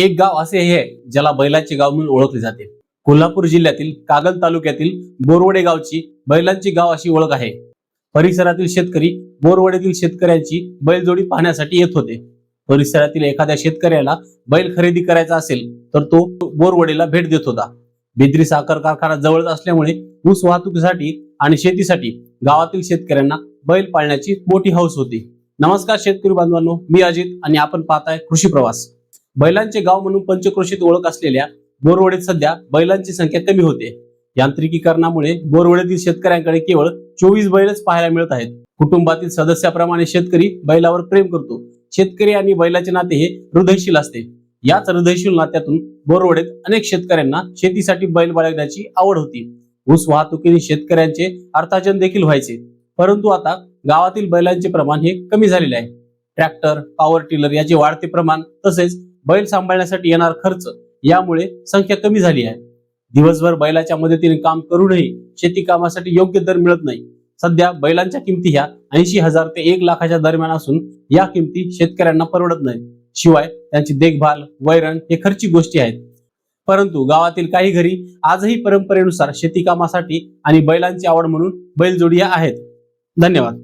एक गाव असे हे आहे ज्याला बैलाचे गाव म्हणून ओळखले जाते. कोल्हापूर जिल्ह्यातील कागल तालुक्यातील बोरवडे गावची बैलांची गाव अशी ओळख आहे. परिसरातील शेतकरी बोरवडेतील शेतकऱ्यांची बैलजोडी पाहण्यासाठी येत होते. परिसरातील एखाद्या शेतकऱ्याला बैल खरेदी करायचा असेल तर तो बोरवडेला भेट देत होता. बिद्री साखर कारखाना जवळच असल्यामुळे ऊस वाहतुकीसाठी आणि शेतीसाठी गावातील शेतकऱ्यांना बैल पाळण्याची मोठी हौस होती. नमस्कार शेतकरी बांधवांनो मी अजित आणि आपण पाहताय कृषी प्रवास. बैलांचे गाव म्हणून पंचक्रोशीत ओळख असलेल्या बोरवडेत सध्या बैलांची संख्या कमी होते. यांत्रिकीकरणामुळे बोरवडेतील शेतकऱ्यांकडे केवळ चोवीस बैलच पाहायला मिळत आहेत. कुटुंबातील सदस्याप्रमाणे शेतकरी बैलावर प्रेम करतो. शेतकरी आणि बैलाचे नाते हे हृदयशील असते. याच हृदयशील नात्यातून बोरवडेत अनेक शेतकऱ्यांना शेतीसाठी बैल बाळगण्याची आवड होती. ऊस वाहतुकीने शेतकऱ्यांचे अर्थार्जन देखील व्हायचे. परंतु आता गावातील बैलांचे प्रमाण हे कमी झालेले आहे. ट्रॅक्टर पॉवर टिलर याचे वाढते प्रमाण तसेच बैल सांभाळण्यासाठी येणार खर्च यामुळे संख्या कमी झाली आहे. दिवसभर बैलाच्या मदतीने काम करूनही शेती कामासाठी योग्य दर मिळत नाही. सध्या बैलांच्या किमती ह्या ऐंशी हजार ते एक लाखाच्या दरम्यान असून या किमती शेतकऱ्यांना परवडत नाही शिवाय त्यांची देखभाल वैरण हे खर्ची गोष्टी आहेत. परंतु गावातील काही घरी आजही परंपरेनुसार शेती कामासाठी आणि बैलांची आवड म्हणून बैलजोडिया आहेत. धन्यवाद.